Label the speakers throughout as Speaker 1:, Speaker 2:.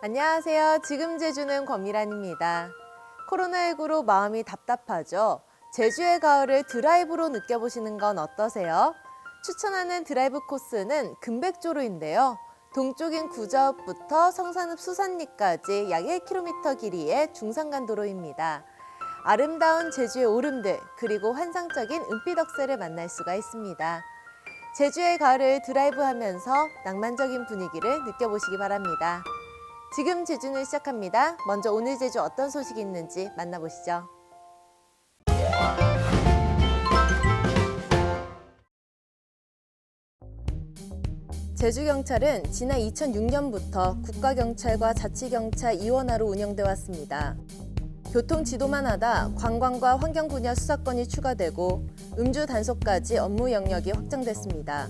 Speaker 1: 안녕하세요. 지금 제주는 권미란입니다. 코로나19로 마음이 답답하죠? 제주의 가을을 드라이브로 느껴보시는 건 어떠세요? 추천하는 드라이브 코스는 금백조로인데요. 동쪽인 구자읍부터 성산읍 수산리까지 약 1km 길이의 중산간 도로입니다. 아름다운 제주의 오름들 그리고 환상적인 은빛 억새를 만날 수가 있습니다. 제주의 가을을 드라이브하면서 낭만적인 분위기를 느껴보시기 바랍니다. 지금 제주는 시작합니다. 먼저 오늘 제주 어떤 소식이 있는지 만나보시죠. 제주경찰은 지난 2006년부터 국가경찰과 자치경찰 이원화로 운영돼 왔습니다. 교통 지도만 하다 관광과 환경 분야 수사권이 추가되고 음주 단속까지 업무 영역이 확장됐습니다.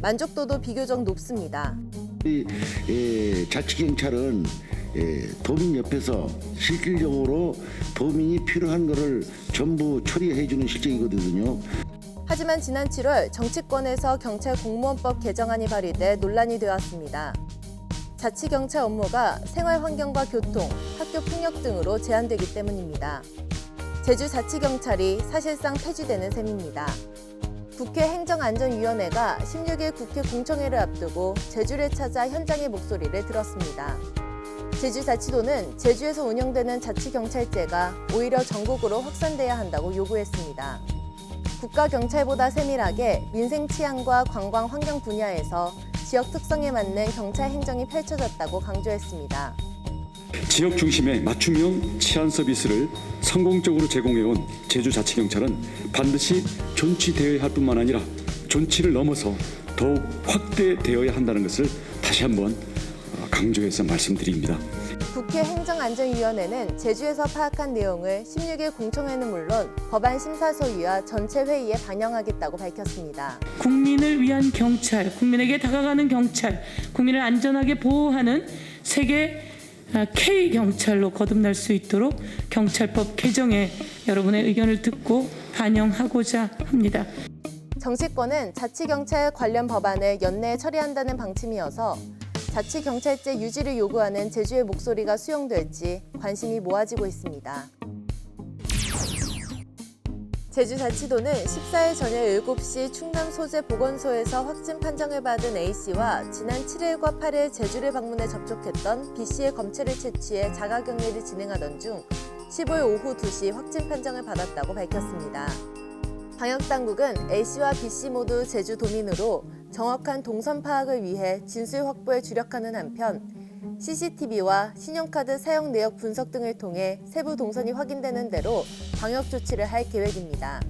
Speaker 1: 만족도도 비교적 높습니다.
Speaker 2: 이 예, 자치경찰은 예, 도민 옆에서 실질적으로 도민이 필요한 것을 전부 처리해주는 실정이거든요.
Speaker 1: 하지만 지난 7월 정치권에서 경찰 공무원법 개정안이 발의돼 논란이 되었습니다. 자치경찰 업무가 생활환경과 교통, 학교 폭력 등으로 제한되기 때문입니다. 제주 자치경찰이 사실상 폐지되는 셈입니다. 국회 행정안전위원회가 16일 국회 공청회를 앞두고 제주를 찾아 현장의 목소리를 들었습니다. 제주자치도는 제주에서 운영되는 자치경찰제가 오히려 전국으로 확산돼야 한다고 요구했습니다. 국가경찰보다 세밀하게 민생 치안과 관광 환경 분야에서 지역 특성에 맞는 경찰 행정이 펼쳐졌다고 강조했습니다.
Speaker 3: 지역 중심의 맞춤형 치안 서비스를 성공적으로 제공해온 제주자치경찰은 반드시 존치되어야 할 뿐만 아니라 존치를 넘어서 더욱 확대되어야 한다는 것을 다시 한번 강조해서 말씀드립니다.
Speaker 1: 국회 행정안전위원회는 제주에서 파악한 내용을 16일 공청회는 물론 법안 심사 소위와 전체 회의에 반영하겠다고 밝혔습니다.
Speaker 4: 국민을 위한 경찰, 국민에게 다가가는 경찰, 국민을 안전하게 보호하는 세계 아, K 경찰로 거듭날 수 있도록 경찰법 개정에 여러분의 의견을 듣고 반영하고자 합니다.
Speaker 1: 정치권은 자치경찰 관련 법안을 연내에 처리한다는 방침이어서 자치경찰제 유지를 요구하는 제주의 목소리가 수용될지 관심이 모아지고 있습니다. 제주자치도는 14일 저녁 7시 충남 소재 보건소에서 확진 판정을 받은 A씨와 지난 7일과 8일 제주를 방문해 접촉했던 B씨의 검체를 채취해 자가격리를 진행하던 중 15일 오후 2시 확진 판정을 받았다고 밝혔습니다. 방역당국은 A씨와 B씨 모두 제주도민으로 정확한 동선 파악을 위해 진술 확보에 주력하는 한편 CCTV와 신용카드 사용 내역 분석 등을 통해 세부 동선이 확인되는 대로 방역 조치를 할 계획입니다.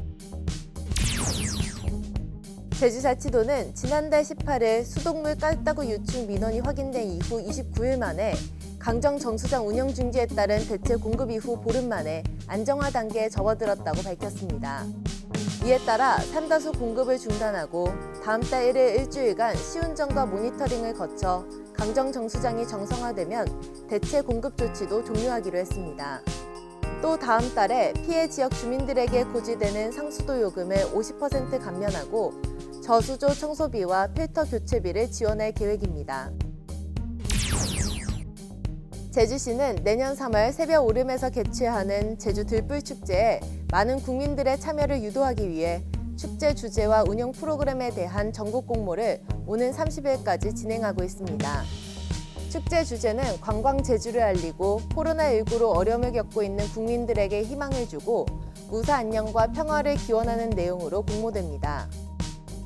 Speaker 1: 제주자치도는 지난달 18일 수돗물 깔따구 유출 민원이 확인된 이후 29일 만에 강정 정수장 운영 중지에 따른 대체 공급 이후 보름 만에 안정화 단계에 접어들었다고 밝혔습니다. 이에 따라 삼다수 공급을 중단하고 다음 달 1일 일주일간 시운전과 모니터링을 거쳐 강정 정수장이 정상화되면 대체 공급 조치도 종료하기로 했습니다. 또 다음 달에 피해 지역 주민들에게 고지되는 상수도 요금을 50% 감면하고 저수조 청소비와 필터 교체비를 지원할 계획입니다. 제주시는 내년 3월 새벽 오름에서 개최하는 제주 들불 축제에 많은 국민들의 참여를 유도하기 위해 축제 주제와 운영 프로그램에 대한 전국 공모를 오는 30일까지 진행하고 있습니다. 축제 주제는 관광 제주를 알리고 코로나19로 어려움을 겪고 있는 국민들에게 희망을 주고 무사 안녕과 평화를 기원하는 내용으로 공모됩니다.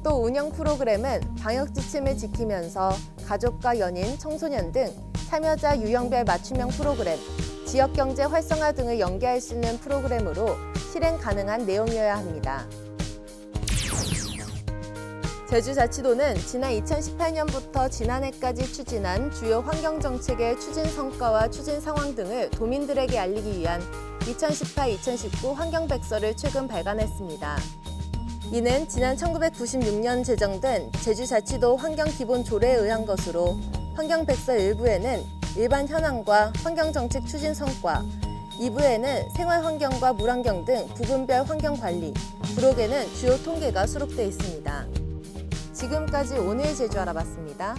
Speaker 1: 또 운영 프로그램은 방역 지침을 지키면서 가족과 연인, 청소년 등 참여자 유형별 맞춤형 프로그램, 지역 경제 활성화 등을 연계할 수 있는 프로그램으로 실행 가능한 내용이어야 합니다. 제주자치도는 지난 2018년부터 지난해까지 추진한 주요 환경정책의 추진 성과와 추진 상황 등을 도민들에게 알리기 위한 2018-2019 환경백서를 최근 발간했습니다. 이는 지난 1996년 제정된 제주자치도 환경기본조례에 의한 것으로 환경백서 일부에는 일반 현황과 환경정책 추진 성과, 2부에는 생활 환경과 물 환경 등 부분별 환경 관리, 부록에는 주요 통계가 수록되어 있습니다. 지금까지 오늘 제주 알아봤습니다.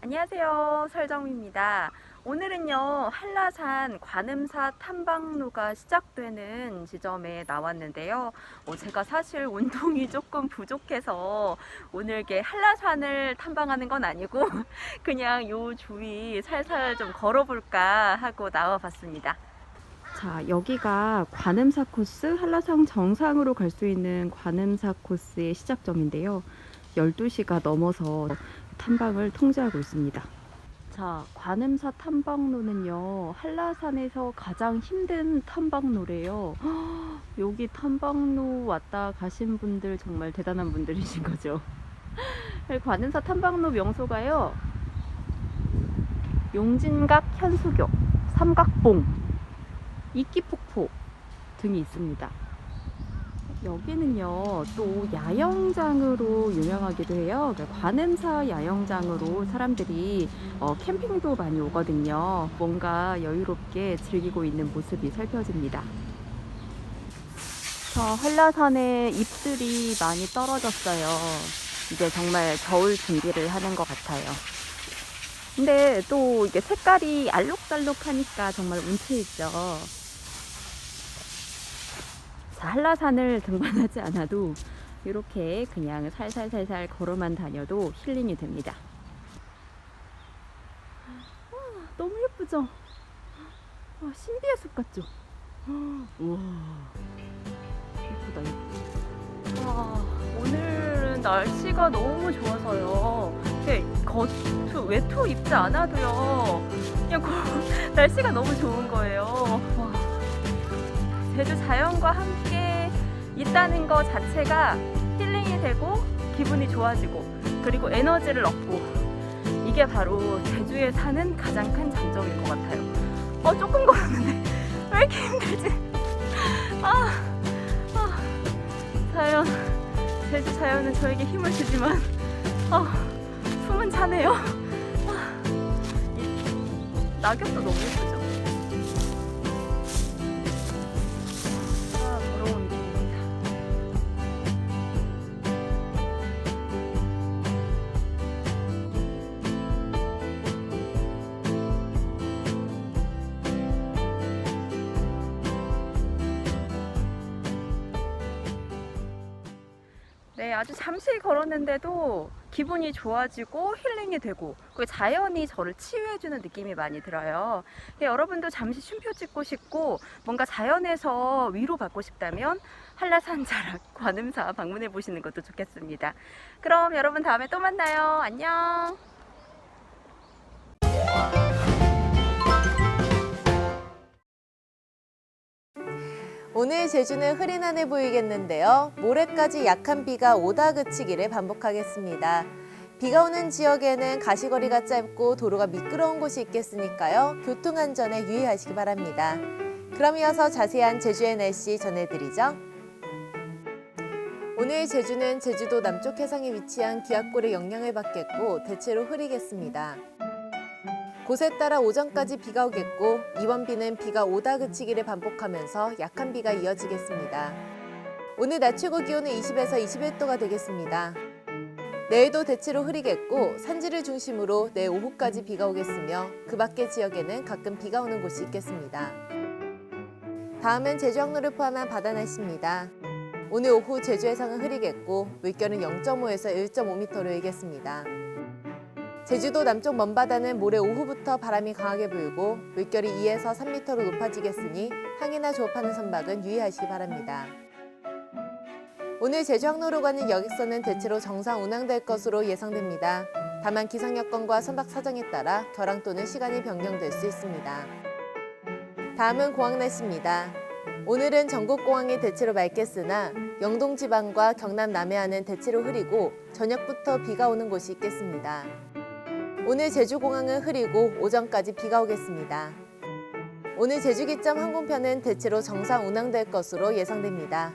Speaker 5: 안녕하세요. 설정미입니다. 오늘은요, 한라산 관음사 탐방로가 시작되는 지점에 나왔는데요. 어, 제가 사실 운동이 조금 부족해서 오늘 이렇게 한라산을 탐방하는 건 아니고 그냥 요 주위 살살 좀 걸어볼까 하고 나와봤습니다. 자, 여기가 관음사 코스, 한라산 정상으로 갈 수 있는 관음사 코스의 시작점인데요. 12시가 넘어서 탐방을 통제하고 있습니다. 자, 관음사 탐방로는요, 한라산에서 가장 힘든 탐방로래요. 헉, 여기 탐방로 왔다 가신 분들 정말 대단한 분들이신 거죠. 관음사 탐방로 명소가요, 용진각 현수교, 삼각봉, 이끼폭포 등이 있습니다. 여기는요, 또 야영장으로 유명하기도 해요. 그러니까 관음사 야영장으로 사람들이 어, 캠핑도 많이 오거든요. 뭔가 여유롭게 즐기고 있는 모습이 살펴집니다. 저 한라산에 잎들이 많이 떨어졌어요. 이제 정말 겨울 준비를 하는 것 같아요. 근데 또 이게 색깔이 알록달록하니까 정말 운치 있죠. 자, 한라산을 등반하지 않아도 이렇게 그냥 살살살살 걸어만 다녀도 힐링이 됩니다. 와, 너무 예쁘죠? 와, 신비의 숲 같죠? 우와, 예쁘다, 예쁘다. 와, 오늘은 날씨가 너무 좋아서요. 겉투, 외투 입지 않아도요. 그냥 고- 날씨가 너무 좋은 거예요. 와. 제주 자연과 함께 있다는 것 자체가 힐링이 되고 기분이 좋아지고 그리고 에너지를 얻고 이게 바로 제주에 사는 가장 큰 장점일 것 같아요. 어 조금 걸었는데 왜 이렇게 힘들지? 아, 아 자연 제주 자연은 저에게 힘을 주지만 아 숨은 차네요. 아, 이 낙엽도 너무 예쁘죠. 네, 아주 잠시 걸었는데도 기분이 좋아지고 힐링이 되고 그 자연이 저를 치유해주는 느낌이 많이 들어요. 네, 여러분도 잠시 쉼표 찍고 싶고 뭔가 자연에서 위로받고 싶다면 한라산 자락 관음사 방문해 보시는 것도 좋겠습니다. 그럼 여러분 다음에 또 만나요. 안녕.
Speaker 1: 오늘 제주는 흐린 하늘 보이겠는데요. 모레까지 약한 비가 오다 그치기를 반복하겠습니다. 비가 오는 지역에는 가시거리가 짧고 도로가 미끄러운 곳이 있겠으니까요. 교통안전에 유의하시기 바랍니다. 그럼 이어서 자세한 제주의 날씨 전해드리죠. 오늘 제주는 제주도 남쪽 해상에 위치한 기압골의 영향을 받겠고 대체로 흐리겠습니다. 곳에 따라 오전까지 비가 오겠고 이번 비는 비가 오다 그치기를 반복하면서 약한 비가 이어지겠습니다. 오늘 낮 최고 기온은 20에서 21도가 되겠습니다. 내일도 대체로 흐리겠고 산지를 중심으로 내일 오후까지 비가 오겠으며 그 밖의 지역에는 가끔 비가 오는 곳이 있겠습니다. 다음은 제주 항로를 포함한 바다 날씨입니다. 오늘 오후 제주 해상은 흐리겠고 물결은 0.5에서 1.5m로 일겠습니다. 제주도 남쪽 먼바다는 모레 오후부터 바람이 강하게 불고 물결이 2에서 3m로 높아지겠으니 항해나 조업하는 선박은 유의하시기 바랍니다. 오늘 제주 항로로 가는 여객선은 대체로 정상 운항될 것으로 예상됩니다. 다만 기상 여건과 선박 사정에 따라 결항 또는 시간이 변경될 수 있습니다. 다음은 공항 날씨입니다. 오늘은 전국 공항이 대체로 맑겠으나 영동 지방과 경남 남해안은 대체로 흐리고 저녁부터 비가 오는 곳이 있겠습니다. 오늘 제주공항은 흐리고 오전까지 비가 오겠습니다. 오늘 제주 기점 항공편은 대체로 정상 운항될 것으로 예상됩니다.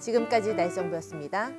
Speaker 1: 지금까지 날정보였습니다.